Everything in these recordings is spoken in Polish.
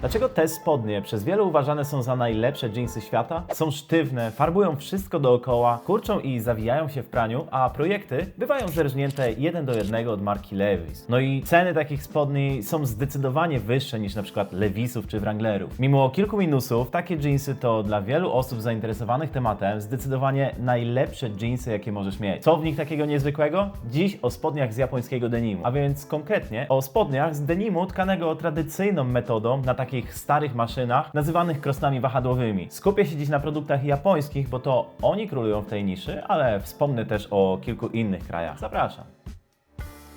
Dlaczego te spodnie przez wielu uważane są za najlepsze jeansy świata? Są sztywne, farbują wszystko dookoła, kurczą i zawijają się w praniu, a projekty bywają zerżnięte jeden do jednego od marki Levi's. No i ceny takich spodni są zdecydowanie wyższe niż przykład Levi'sów czy Wranglerów. Mimo kilku minusów, takie jeansy to dla wielu osób zainteresowanych tematem zdecydowanie najlepsze jeansy, jakie możesz mieć. Co w nich takiego niezwykłego? Dziś o spodniach z japońskiego denimu, a więc konkretnie o spodniach z denimu tkanego tradycyjną metodą na takich starych maszynach nazywanych krosnami wahadłowymi. Skupię się dziś na produktach japońskich, bo to oni królują w tej niszy, ale wspomnę też o kilku innych krajach. Zapraszam.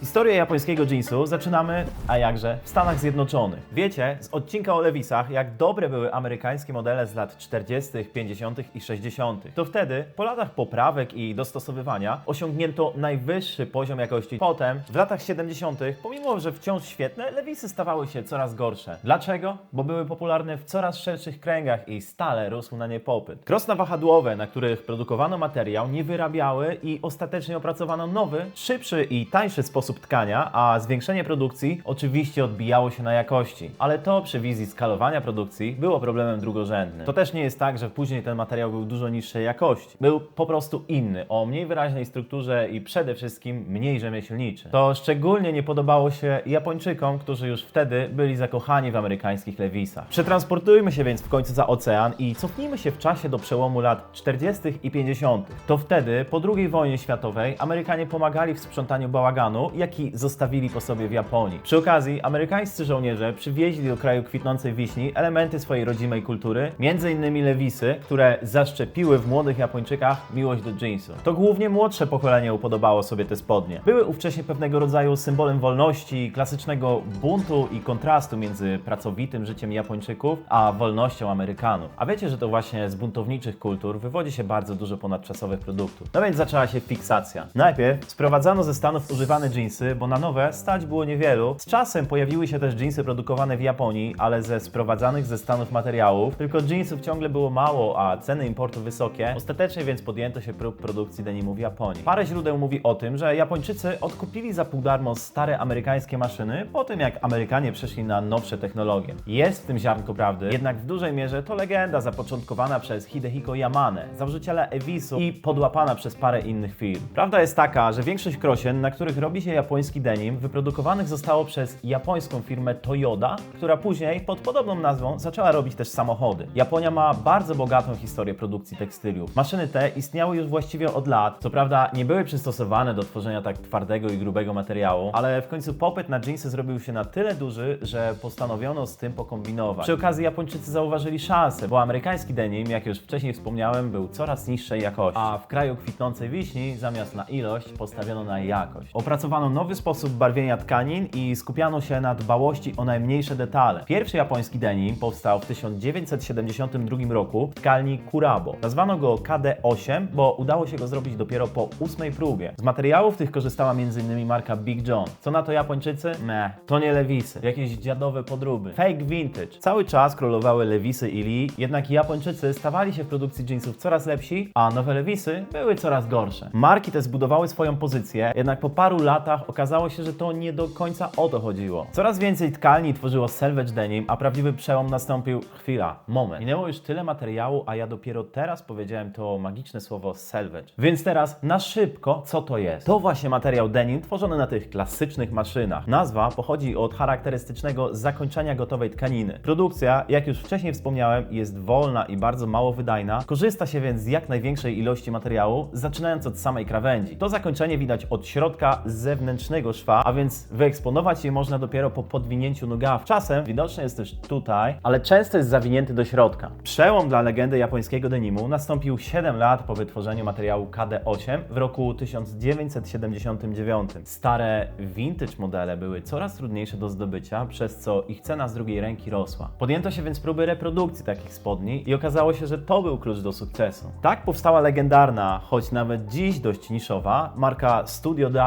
Historię japońskiego jeansu zaczynamy, a jakże, w Stanach Zjednoczonych. Wiecie, z odcinka o Lewisach, jak dobre były amerykańskie modele z lat 40., 50. i 60. To wtedy, po latach poprawek i dostosowywania, osiągnięto najwyższy poziom jakości. Potem, w latach 70., pomimo że wciąż świetne, Lewisy stawały się coraz gorsze. Dlaczego? Bo były popularne w coraz szerszych kręgach i stale rósł na nie popyt. Krosna wahadłowe, na których produkowano materiał, nie wyrabiały i ostatecznie opracowano nowy, szybszy i tańszy sposób tkania, a zwiększenie produkcji oczywiście odbijało się na jakości. Ale to przy wizji skalowania produkcji było problemem drugorzędnym. To też nie jest tak, że później ten materiał był dużo niższej jakości. Był po prostu inny, o mniej wyraźnej strukturze i przede wszystkim mniej rzemieślniczy. To szczególnie nie podobało się Japończykom, którzy już wtedy byli zakochani w amerykańskich Lewisach. Przetransportujmy się więc w końcu za ocean i cofnijmy się w czasie do przełomu lat 40. i 50. To wtedy, po II wojnie światowej, Amerykanie pomagali w sprzątaniu bałaganu, jaki zostawili po sobie w Japonii. Przy okazji, amerykańscy żołnierze przywieźli do kraju kwitnącej wiśni elementy swojej rodzimej kultury, m.in. lewisy, które zaszczepiły w młodych Japończykach miłość do jeansu. To głównie młodsze pokolenie upodobało sobie te spodnie. Były ówcześnie pewnego rodzaju symbolem wolności, klasycznego buntu i kontrastu między pracowitym życiem Japończyków a wolnością Amerykanów. A wiecie, że to właśnie z buntowniczych kultur wywodzi się bardzo dużo ponadczasowych produktów. No więc zaczęła się fiksacja. Najpierw sprowadzano ze Stanów używane jeansy, bo na nowe stać było niewielu. Z czasem pojawiły się też jeansy produkowane w Japonii, ale ze sprowadzanych ze Stanów materiałów. Tylko jeansów ciągle było mało, a ceny importu wysokie. Ostatecznie więc podjęto się prób produkcji denimu w Japonii. Parę źródeł mówi o tym, że Japończycy odkupili za pół darmo stare amerykańskie maszyny po tym, jak Amerykanie przeszli na nowsze technologie. Jest w tym ziarnko prawdy, jednak w dużej mierze to legenda zapoczątkowana przez Hidehiko Yamane, założyciela Evisu i podłapana przez parę innych firm. Prawda jest taka, że większość krosien, na których robi się japoński denim, wyprodukowanych zostało przez japońską firmę Toyoda, która później pod podobną nazwą zaczęła robić też samochody. Japonia ma bardzo bogatą historię produkcji tekstyliów. Maszyny te istniały już właściwie od lat. Co prawda nie były przystosowane do tworzenia tak twardego i grubego materiału, ale w końcu popyt na jeansy zrobił się na tyle duży, że postanowiono z tym pokombinować. Przy okazji Japończycy zauważyli szansę, bo amerykański denim, jak już wcześniej wspomniałem, był coraz niższej jakości, a w kraju kwitnącej wiśni zamiast na ilość postawiono na jakość. Opracowano nowy sposób barwienia tkanin i skupiano się na dbałości o najmniejsze detale. Pierwszy japoński denim powstał w 1972 roku w tkalni Kurabo. Nazwano go KD8, bo udało się go zrobić dopiero po ósmej próbie. Z materiałów tych korzystała m.in. marka Big John. Co na to Japończycy? Meh, to nie lewisy, jakieś dziadowe podróby. Fake vintage. Cały czas królowały lewisy i Lee, jednak Japończycy stawali się w produkcji jeansów coraz lepsi, a nowe lewisy były coraz gorsze. Marki te zbudowały swoją pozycję, jednak po paru latach okazało się, że to nie do końca o to chodziło. Coraz więcej tkalni tworzyło selvedge denim, a prawdziwy przełom nastąpił chwila, moment. Minęło już tyle materiału, a ja dopiero teraz powiedziałem to magiczne słowo selvedge. Więc teraz na szybko, co to jest? To właśnie materiał denim tworzony na tych klasycznych maszynach. Nazwa pochodzi od charakterystycznego zakończenia gotowej tkaniny. Produkcja, jak już wcześniej wspomniałem, jest wolna i bardzo mało wydajna. Korzysta się więc z jak największej ilości materiału, zaczynając od samej krawędzi. To zakończenie widać od środka zewnętrznego szwa, a więc wyeksponować je można dopiero po podwinięciu nogaw. Czasem widoczny jest też tutaj, ale często jest zawinięty do środka. Przełom dla legendy japońskiego denimu nastąpił 7 lat po wytworzeniu materiału KD8 w roku 1979. Stare vintage modele były coraz trudniejsze do zdobycia, przez co ich cena z drugiej ręki rosła. Podjęto się więc próby reprodukcji takich spodni i okazało się, że to był klucz do sukcesu. Tak powstała legendarna, choć nawet dziś dość niszowa, marka Studio de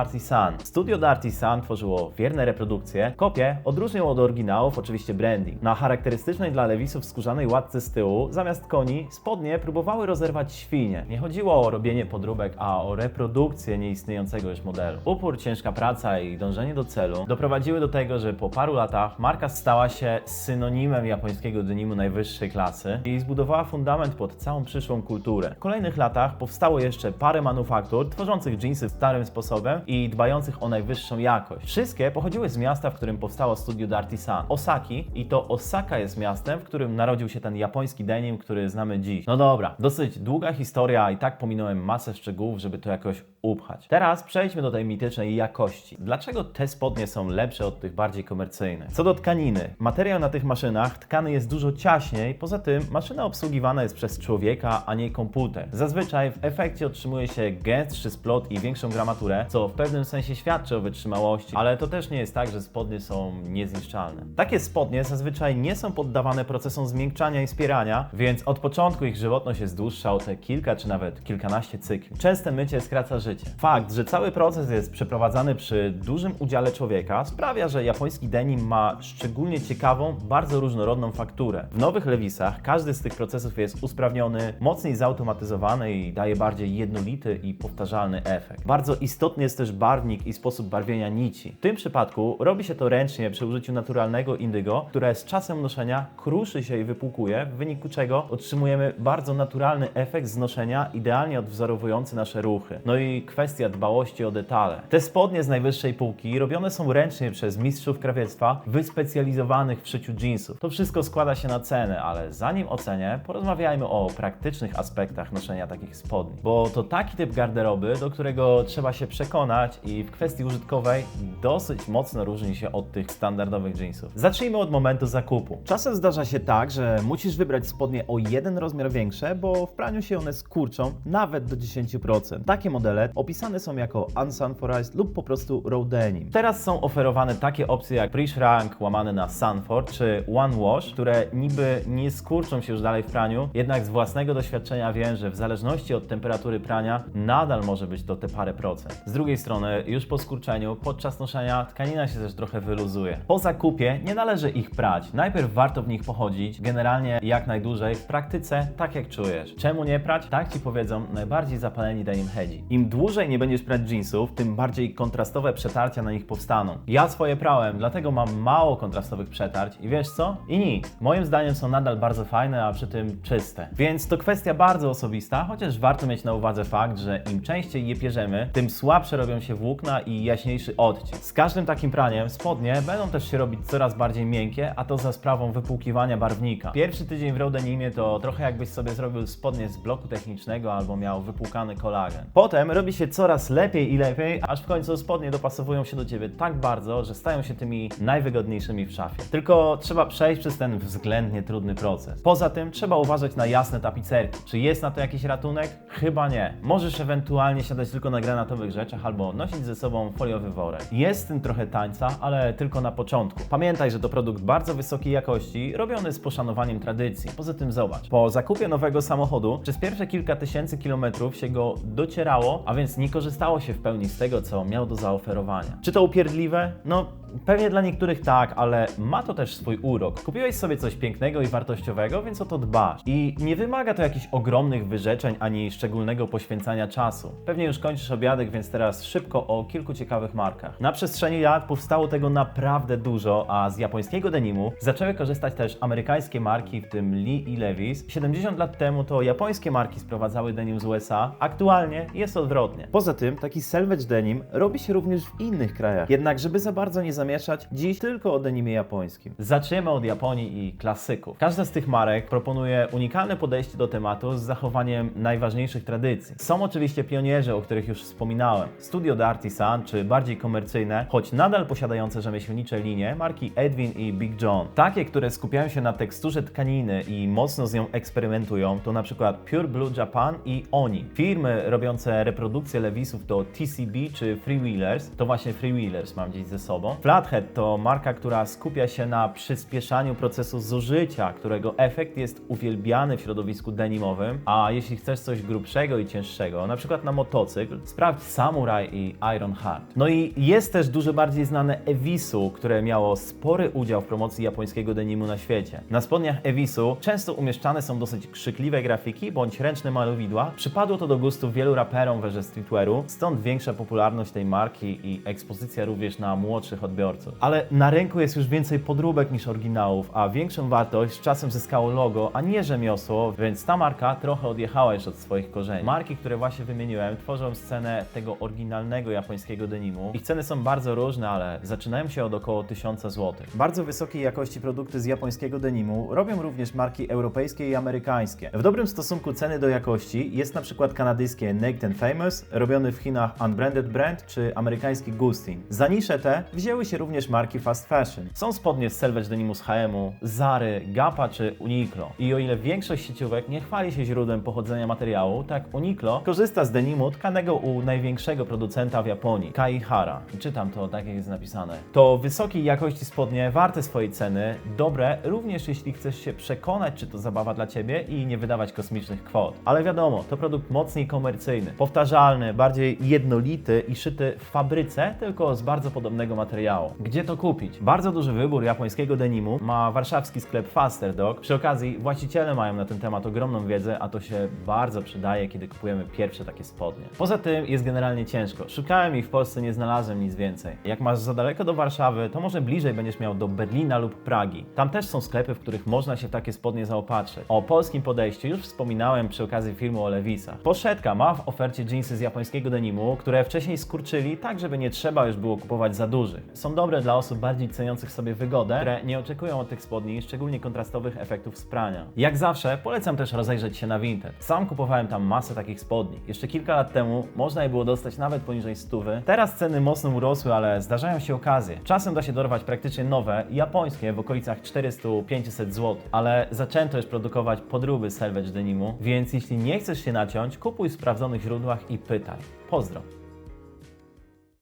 Studio D'Artisan tworzyło wierne reprodukcje, kopie odróżnią od oryginałów oczywiście branding. Na charakterystycznej dla Lewisów skórzanej łatce z tyłu, zamiast koni, spodnie próbowały rozerwać świnie. Nie chodziło o robienie podróbek, a o reprodukcję nieistniejącego już modelu. Upór, ciężka praca i dążenie do celu doprowadziły do tego, że po paru latach marka stała się synonimem japońskiego denimu najwyższej klasy i zbudowała fundament pod całą przyszłą kulturę. W kolejnych latach powstało jeszcze parę manufaktur tworzących jeansy starym sposobem i dbających o najwyższą jakość. Wszystkie pochodziły z miasta, w którym powstało studio D'Artisan, Osaki i to Osaka jest miastem, w którym narodził się ten japoński denim, który znamy dziś. No dobra, dosyć długa historia i tak pominąłem masę szczegółów, żeby to jakoś upchać. Teraz przejdźmy do tej mitycznej jakości. Dlaczego te spodnie są lepsze od tych bardziej komercyjnych? Co do tkaniny. Materiał na tych maszynach tkany jest dużo ciaśniej, poza tym maszyna obsługiwana jest przez człowieka, a nie komputer. Zazwyczaj w efekcie otrzymuje się gęstszy splot i większą gramaturę, co w pewnym sensie świadczy o wytrzymałości, ale to też nie jest tak, że spodnie są niezniszczalne. Takie spodnie zazwyczaj nie są poddawane procesom zmiękczania i spierania, więc od początku ich żywotność jest dłuższa o te kilka czy nawet kilkanaście cykli. Częste mycie skraca życie. Fakt, że cały proces jest przeprowadzany przy dużym udziale człowieka sprawia, że japoński denim ma szczególnie ciekawą, bardzo różnorodną fakturę. W nowych lewisach każdy z tych procesów jest usprawniony, mocniej zautomatyzowany i daje bardziej jednolity i powtarzalny efekt. Bardzo istotny jest też barwnik i sposób barwienia nici. W tym przypadku robi się to ręcznie przy użyciu naturalnego indygo, które z czasem noszenia kruszy się i wypłukuje, w wyniku czego otrzymujemy bardzo naturalny efekt znoszenia, idealnie odwzorowujący nasze ruchy. No i kwestia dbałości o detale. Te spodnie z najwyższej półki robione są ręcznie przez mistrzów krawiectwa wyspecjalizowanych w szyciu jeansów. To wszystko składa się na cenę, ale zanim ocenię, porozmawiajmy o praktycznych aspektach noszenia takich spodni. Bo to taki typ garderoby, do którego trzeba się przekonać i w kwestii użytkowej dosyć mocno różni się od tych standardowych jeansów. Zacznijmy od momentu zakupu. Czasem zdarza się tak, że musisz wybrać spodnie o jeden rozmiar większe, bo w praniu się one skurczą nawet do 10%. Takie modele opisane są jako unsunforized lub po prostu raw denim. Teraz są oferowane takie opcje jak pre-shrunk łamane na sunfor czy one wash, które niby nie skurczą się już dalej w praniu, jednak z własnego doświadczenia wiem, że w zależności od temperatury prania nadal może być to te parę procent. Z drugiej strony, już po skurczeniu, podczas noszenia tkanina się też trochę wyluzuje. Po zakupie nie należy ich prać. Najpierw warto w nich pochodzić, generalnie jak najdłużej, w praktyce tak jak czujesz. Czemu nie prać? Tak Ci powiedzą najbardziej zapaleni denim headzi. Im dłużej nie będziesz prać jeansów, tym bardziej kontrastowe przetarcia na nich powstaną. Ja swoje prałem, dlatego mam mało kontrastowych przetarć i wiesz co? I nic. Moim zdaniem są nadal bardzo fajne, a przy tym czyste. Więc to kwestia bardzo osobista, chociaż warto mieć na uwadze fakt, że im częściej je pierzemy, tym słabsze robią się włókna i jaśniejszy odcisk. Z każdym takim praniem spodnie będą też się robić coraz bardziej miękkie, a to za sprawą wypłukiwania barwnika. Pierwszy tydzień w Rodenimie to trochę jakbyś sobie zrobił spodnie z bloku technicznego albo miał wypłukany kolagen. Potem robi się coraz lepiej i lepiej, aż w końcu spodnie dopasowują się do Ciebie tak bardzo, że stają się tymi najwygodniejszymi w szafie. Tylko trzeba przejść przez ten względnie trudny proces. Poza tym trzeba uważać na jasne tapicerki. Czy jest na to jakiś ratunek? Chyba nie. Możesz ewentualnie siadać tylko na granatowych rzeczach albo nosić ze sobą foliowy worek. Jest w tym trochę tańca, ale tylko na początku. Pamiętaj, że to produkt bardzo wysokiej jakości, robiony z poszanowaniem tradycji. Poza tym zobacz, po zakupie nowego samochodu przez pierwsze kilka tysięcy kilometrów się go docierało, a więc nie korzystało się w pełni z tego, co miał do zaoferowania. Czy to upierdliwe? No, pewnie dla niektórych tak, ale ma to też swój urok. Kupiłeś sobie coś pięknego i wartościowego, więc o to dbasz. I nie wymaga to jakichś ogromnych wyrzeczeń ani szczególnego poświęcania czasu. Pewnie już kończysz obiadek, więc teraz szybko o kilku ciekawych markach. Na przestrzeni lat powstało tego naprawdę dużo, a z japońskiego denimu zaczęły korzystać też amerykańskie marki, w tym Lee i Levi's. 70 lat temu to japońskie marki sprowadzały denim z USA. Aktualnie jest odwrotnie. Poza tym taki selvage denim robi się również w innych krajach. Jednak żeby za bardzo nie zamieszać, dziś tylko o denimie japońskim. Zaczniemy od Japonii i klasyków. Każda z tych marek proponuje unikalne podejście do tematu z zachowaniem najważniejszych tradycji. Są oczywiście pionierzy, o których już wspominałem. Studio D'Artisan, czy bardziej komercyjne, choć nadal posiadające rzemieślnicze linie, marki Edwin i Big John. Takie, które skupiają się na teksturze tkaniny i mocno z nią eksperymentują, to na przykład Pure Blue Japan i Oni. Firmy robiące reprodukcje Levisów to TCB czy Freewheelers, to właśnie Freewheelers mam gdzieś ze sobą. Flathead to marka, która skupia się na przyspieszaniu procesu zużycia, którego efekt jest uwielbiany w środowisku denimowym, a jeśli chcesz coś grubszego i cięższego, na przykład na motocykl, sprawdź Samurai i No i jest też dużo bardziej znane Evisu, które miało spory udział w promocji japońskiego denimu na świecie. Na spodniach Evisu często umieszczane są dosyć krzykliwe grafiki bądź ręczne malowidła. Przypadło to do gustu wielu raperom w erze streetwearu, stąd większa popularność tej marki i ekspozycja również na młodszych odbiorców. Ale na rynku jest już więcej podróbek niż oryginałów, a większą wartość czasem zyskało logo, a nie rzemiosło, więc ta marka trochę odjechała już od swoich korzeni. Marki, które właśnie wymieniłem, tworzą scenę tego oryginalnego japońskiego denimu. Ich ceny są bardzo różne, ale zaczynają się od około 1000 zł. Bardzo wysokiej jakości produkty z japońskiego denimu robią również marki europejskie i amerykańskie. W dobrym stosunku ceny do jakości jest na przykład kanadyjskie Naked and Famous, robiony w Chinach Unbranded Brand czy amerykański Gustin. Za nisze te wzięły się również marki fast fashion. Są spodnie z selvage denimu z H&M-u, Zary, Gapa czy Uniqlo. I o ile większość sieciówek nie chwali się źródłem pochodzenia materiału, tak Uniqlo korzysta z denimu tkanego u największego producenta w Japonii, Kaihara. Czytam to tak, jak jest napisane. To wysokiej jakości spodnie warte swojej ceny, dobre również jeśli chcesz się przekonać, czy to zabawa dla Ciebie i nie wydawać kosmicznych kwot. Ale wiadomo, to produkt mocniej komercyjny, powtarzalny, bardziej jednolity i szyty w fabryce, tylko z bardzo podobnego materiału. Gdzie to kupić? Bardzo duży wybór japońskiego denimu ma warszawski sklep Faster Dog. Przy okazji właściciele mają na ten temat ogromną wiedzę, a to się bardzo przydaje, kiedy kupujemy pierwsze takie spodnie. Poza tym jest generalnie ciężko. Szukałem ich w Polsce, nie znalazłem nic więcej. Jak masz za daleko do Warszawy, to może bliżej będziesz miał do Berlina lub Pragi. Tam też są sklepy, w których można się w takie spodnie zaopatrzyć. O polskim podejściu już wspominałem przy okazji filmu o Lewisach. Poszetka ma w ofercie jeansy z japońskiego denimu, które wcześniej skurczyli tak, żeby nie trzeba już było kupować za dużych. Są dobre dla osób bardziej ceniących sobie wygodę, które nie oczekują od tych spodni szczególnie kontrastowych efektów sprania. Jak zawsze polecam też rozejrzeć się na Vinted. Sam kupowałem tam masę takich spodni. Jeszcze kilka lat temu można je było dostać nawet poniżej Teraz ceny mocno urosły, ale zdarzają się okazje. Czasem da się dorwać praktycznie nowe, japońskie w okolicach 400-500 zł. Ale zaczęto już produkować podróby salvage denimu, więc jeśli nie chcesz się naciąć, kupuj w sprawdzonych źródłach i pytaj. Pozdro!